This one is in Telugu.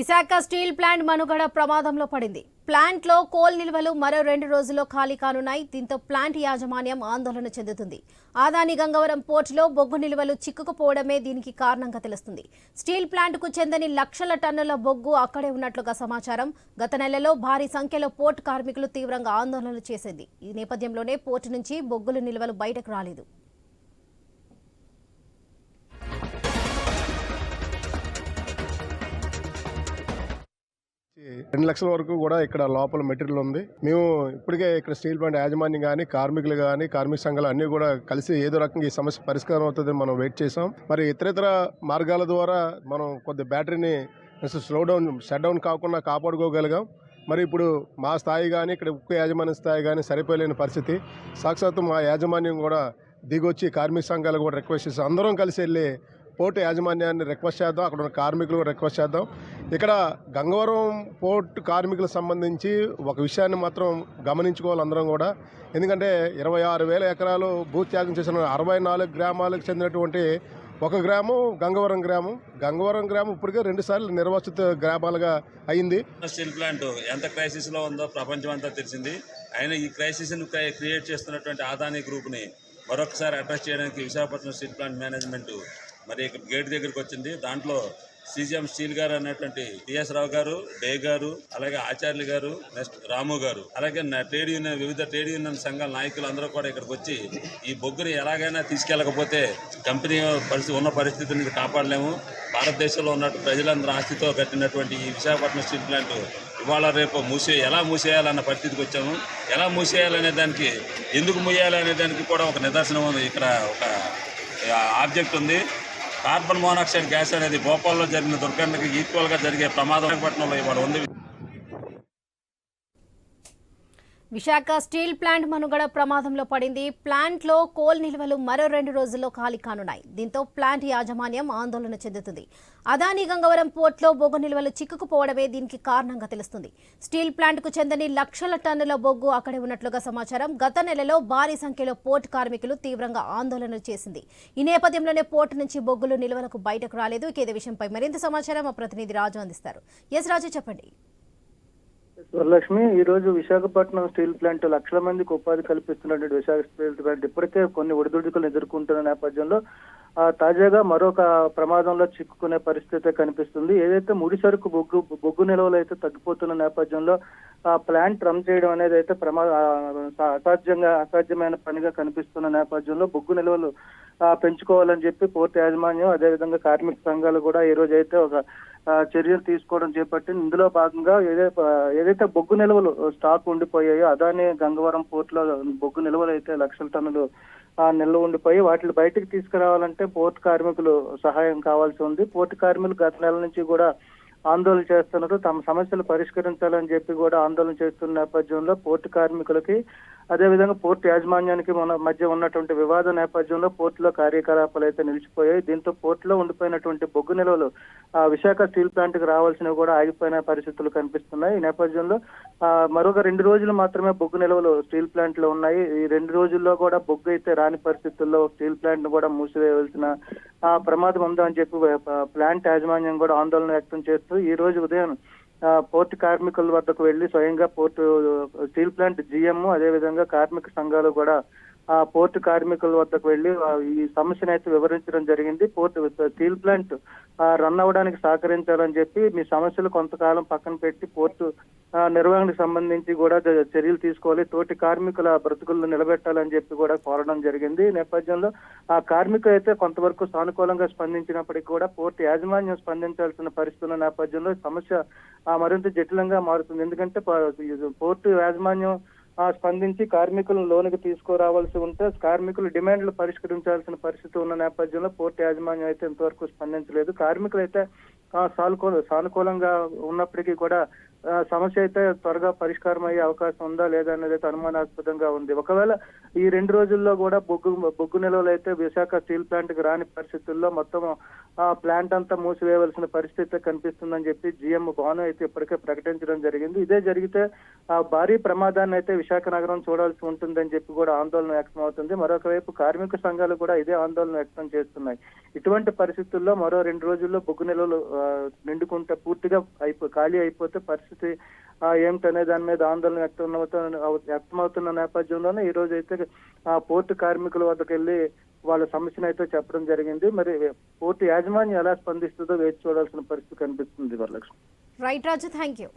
విశాఖ స్టీల్ ప్లాంట్ మనుగడ ప్రమాదంలో పడింది. ప్లాంట్లో కోల్ నిల్వలు మరో రెండు రోజుల్లో ఖాళీ కానున్నాయి. దీంతో ప్లాంట్ యాజమాన్యం ఆందోళన చెందుతుంది. ఆదాని గంగవరం పోర్టులో బొగ్గు నిల్వలు చిక్కుకుపోవడమే దీనికి కారణంగా తెలుస్తుంది. స్టీల్ ప్లాంట్కు చెందని లక్షల టన్నుల బొగ్గు అక్కడే ఉన్నట్లుగా సమాచారం. గత నెలలో భారీ సంఖ్యలో పోర్టు కార్మికులు తీవ్రంగా ఆందోళనలు చేసింది. ఈ నేపథ్యంలోనే పోర్టు నుంచి బొగ్గుల నిల్వలు బయటకు రాలేదు. రెండు లక్షల వరకు కూడా ఇక్కడ లోపల మెటీరియల్ ఉంది. మేము ఇప్పటికే ఇక్కడ స్టీల్ ప్లాంట్ యాజమాన్యం కానీ కార్మికులు కానీ కార్మిక సంఘాలు అన్ని కూడా కలిసి ఏదో రకంగా ఈ సమస్య పరిష్కారం అవుతుందని మనం వెయిట్ చేసాం మరి ఇతరేతర మార్గాల ద్వారా మనం కొద్ది బ్యాటరీని స్లో డౌన్ షట్ డౌన్ కాకుండా కాపాడుకోగలిగాం. మరి ఇప్పుడు మా స్థాయి కానీ ఇక్కడ ఉక్కు యాజమాన్య స్థాయి కానీ సరిపోలేని పరిస్థితి. సాక్షాత్తు మా యాజమాన్యం కూడా దిగొచ్చి కార్మిక సంఘాలు కూడా రిక్వెస్ట్ చేసి అందరం కలిసి వెళ్ళి పోర్టు యాజమాన్యాన్ని రిక్వెస్ట్ చేద్దాం. అక్కడ ఉన్న కార్మికులు కూడా రిక్వెస్ట్ చేద్దాం. ఇక్కడ గంగవరం పోర్ట్ కార్మికులకు సంబంధించి ఒక విషయాన్ని మాత్రం గమనించుకోవాలి అందరం కూడా. ఎందుకంటే ఇరవై ఆరు వేల ఎకరాలు భూత్యాగం చేసిన అరవై నాలుగు గ్రామాలకు చెందినటువంటి ఒక గ్రామం గంగవరం గ్రామం. గంగవరం గ్రామం ఇప్పటికే రెండు సార్లు నిర్వాసిత గ్రామాలుగా అయింది. స్టీల్ ప్లాంట్ ఎంత క్రైసిస్లో ఉందో ప్రపంచం అంతా తెలిసింది. ఆయన ఈ క్రైసిస్ని క్రియేట్ చేస్తున్నటువంటి ఆదాని గ్రూప్ని మరొకసారి అడ్రస్ చేయడానికి విశాఖపట్నం స్టీల్ ప్లాంట్ మేనేజ్మెంట్ మరి ఇక్కడ గేట్ దగ్గరికి వచ్చింది. దాంట్లో సీజీఎం స్టీల్ గారు అనేటువంటి టిఎస్ రావు గారు డే గారు అలాగే ఆచార్యులు గారు నెక్స్ట్ రాము గారు అలాగే నా ట్రేడ్ యూనియన్ వివిధ ట్రేడ్ యూనియన్ సంఘాల నాయకులు అందరూ కూడా ఇక్కడికి వచ్చి ఈ బొగ్గుని ఎలాగైనా తీసుకెళ్ళకపోతే కంపెనీ పరిస్థితి ఉన్న పరిస్థితిని కాపాడలేము. భారతదేశంలో ఉన్నట్టు ప్రజలందరూ ఆస్తితో కట్టినటువంటి ఈ విశాఖపట్నం స్టీల్ ప్లాంట్ ఇవాళ రేపు మూసే ఎలా మూసేయాలన్న పరిస్థితికి వచ్చాము. ఎలా మూసేయాలనే దానికి ఎందుకు మూయాలి అనే దానికి కూడా ఒక నిదర్శనం ఉంది. ఇక్కడ ఒక ఆబ్జెక్ట్ ఉంది. కార్బన్ మోనాక్సైడ్ గ్యాస్ అనేది భోపాల్లో జరిగిన దుర్ఘటనకి ఈక్వల్గా జరిగే ప్రమాదం. విశాఖపట్నంలో ఇవాళ ఉంది విశాఖ స్టీల్ ప్లాంట్ మనుగడ ప్రమాదంలో పడింది. ప్లాంట్లో కోల్ నిల్వలు మరో రెండు రోజుల్లో ఖాళీ కానున్నాయి. దీంతో ప్లాంట్ యాజమాన్యం ఆందోళన చెందుతుంది. అదాని గంగవరం పోర్ట్లో బొగ్గు నిల్వలు చిక్కుకుపోవడమే దీనికి కారణంగా తెలుస్తుంది. స్టీల్ ప్లాంట్కు చెందని లక్షల టన్నుల బొగ్గు అక్కడే ఉన్నట్లుగా సమాచారం. గత నెలలో భారీ సంఖ్యలో పోర్ట్ కార్మికులు తీవ్రంగా ఆందోళన చేసింది. ఈ నేపథ్యంలోనే పోర్టు నుంచి బొగ్గులు నిల్వలకు బయటకు రాలేదు. ఇక ఇదే విషయంపై మరింత సమాచారం మా ప్రతినిధి రాజు అందిస్తారు. ఎస్ రాజు చెప్పండి. వరలక్ష్మి ఈ రోజు విశాఖపట్నం స్టీల్ ప్లాంట్ లక్షల మందికి ఉపాధి కల్పిస్తున్నటువంటి విశాఖ స్టీల్ ప్లాంట్ ఇప్పటికే కొన్ని ఒడిదుడుకులు ఎదుర్కొంటున్న నేపథ్యంలో ఆ, తాజాగా మరొక ప్రమాదంలో చిక్కుకునే పరిస్థితి కనిపిస్తుంది. ఏదైతే ముడి సరుకు బొగ్గు బొగ్గు నిల్వలు అయితే తగ్గిపోతున్న నేపథ్యంలో ఆ ప్లాంట్ రన్ చేయడం అనేది అయితే ప్రమా అసాధ్యంగా అసాధ్యమైన పనిగా కనిపిస్తున్న నేపథ్యంలో బొగ్గు నిల్వలు పెంచుకోవాలని చెప్పి పోర్టు యాజమాన్యం అదేవిధంగా కార్మిక సంఘాలు కూడా ఈ రోజు అయితే ఒక చర్యలు తీసుకోవడం చేపట్టి ఇందులో భాగంగా ఏదైతే ఏదైతే బొగ్గు నిల్వలు స్టాక్ ఉండిపోయాయో అదాని గంగవరం పోర్టులో బొగ్గు నిల్వలు అయితే లక్షల టన్నులు నిల్వ ఉండిపోయి వాటిని బయటకు తీసుకురావాలంటే పోర్టు కార్మికులు సహాయం కావాల్సి ఉంది. పోర్టు కార్మికులు గత నెల నుంచి కూడా ఆందోళన చేస్తున్నారు. తమ సమస్యలు పరిష్కరించాలని చెప్పి కూడా ఆందోళన చేస్తున్న నేపథ్యంలో పోర్టు కార్మికులకి అదేవిధంగా పోర్టు యాజమాన్యానికి మన మధ్య ఉన్నటువంటి వివాద నేపథ్యంలో పోర్టులో కార్యకలాపాలు అయితే నిలిచిపోయాయి. దీంతో పోర్టులో ఉండిపోయినటువంటి బొగ్గు నిల్వలు ఆ, విశాఖ స్టీల్ ప్లాంట్కి రావాల్సినవి కూడా ఆగిపోయిన పరిస్థితులు కనిపిస్తున్నాయి. ఈ నేపథ్యంలో ఆ, మరొక రెండు రోజులు మాత్రమే బొగ్గు నిల్వలు స్టీల్ ప్లాంట్లో ఉన్నాయి. ఈ రెండు రోజుల్లో కూడా బొగ్గు అయితే రాని పరిస్థితుల్లో స్టీల్ ప్లాంట్ను కూడా మూసివేయవలసిన ఆ, ప్రమాదం ఉందని చెప్పి ప్లాంట్ యాజమాన్యం కూడా ఆందోళన వ్యక్తం చేస్తూ ఈ రోజు ఉదయం పోర్టు కార్మికుల వద్దకు వెళ్ళి స్వయంగా పోర్టు స్టీల్ ప్లాంట్ జిఎం అదేవిధంగా కార్మిక సంఘాలు కూడా పోర్టు కార్మికుల వద్దకు వెళ్ళి ఈ సమస్యను అయితే వివరించడం జరిగింది. పోర్టు స్టీల్ ప్లాంట్ రన్ అవ్వడానికి సహకరించాలని చెప్పి మీ సమస్యలు కొంతకాలం పక్కన పెట్టి పోర్టు ఆ, నిర్వహణకు సంబంధించి కూడా చర్యలు తీసుకోవాలి. తోటి కార్మికుల బ్రతుకులను నిలబెట్టాలని చెప్పి కూడా కోరడం జరిగింది. నేపథ్యంలో ఆ కార్మికులు అయితే కొంతవరకు సానుకూలంగా స్పందించినప్పటికీ కూడా పోర్టు యాజమాన్యం స్పందించాల్సిన పరిస్థితుల నేపథ్యంలో సమస్య ఆ, మరింత జటిలంగా మారుతుంది. ఎందుకంటే పోర్టు యాజమాన్యం స్పందించి కార్మికులను లోనికి తీసుకురావాల్సి ఉంటే కార్మికులు డిమాండ్లు పరిష్కరించాల్సిన పరిస్థితి ఉన్న నేపథ్యంలో పోర్టు యాజమాన్యం అయితే ఇంతవరకు స్పందించలేదు. కార్మికులు అయితే ఆ, సానుకూల సానుకూలంగా ఉన్నప్పటికీ కూడా సమస్య అయితే త్వరగా పరిష్కారం అయ్యే అవకాశం ఉందా లేదా అనేది అయితే అనుమానాస్పదంగా ఉంది. ఒకవేళ ఈ రెండు రోజుల్లో కూడా బొగ్గు బొగ్గు నిల్వలు అయితే విశాఖ స్టీల్ ప్లాంట్కి రాని పరిస్థితుల్లో మొత్తం ఆ ప్లాంట్ అంతా మూసివేయవలసిన పరిస్థితి కనిపిస్తుందని చెప్పి జిఎం భాను అయితే ఇప్పటికే ప్రకటించడం జరిగింది. ఇదే జరిగితే ఆ భారీ ప్రమాదాన్ని అయితే విశాఖ నగరం చూడాల్సి ఉంటుందని చెప్పి కూడా ఆందోళన వ్యక్తం అవుతుంది. మరొకవైపు కార్మిక సంఘాలు కూడా ఇదే ఆందోళన వ్యక్తం చేస్తున్నాయి. ఇటువంటి పరిస్థితుల్లో మరో రెండు రోజుల్లో బొగ్గు నిల్వలు నిండుకుంటే పూర్తిగా అయిపో ఖాళీ అయిపోతే పరిస్థితి పరిస్థితి ఏమిటనే దాని మీద ఆందోళన వ్యక్తం వ్యక్తమవుతున్న నేపథ్యంలోనే ఈ రోజు అయితే ఆ పోర్టు కార్మికుల వద్దకు వెళ్ళి వాళ్ళ సమస్యను అయితే చెప్పడం జరిగింది. మరి పోర్టు యాజమాన్యం ఎలా స్పందిస్తుందో వేచి చూడాల్సిన పరిస్థితి కనిపిస్తుంది Varalakshmi. Right Raju thank you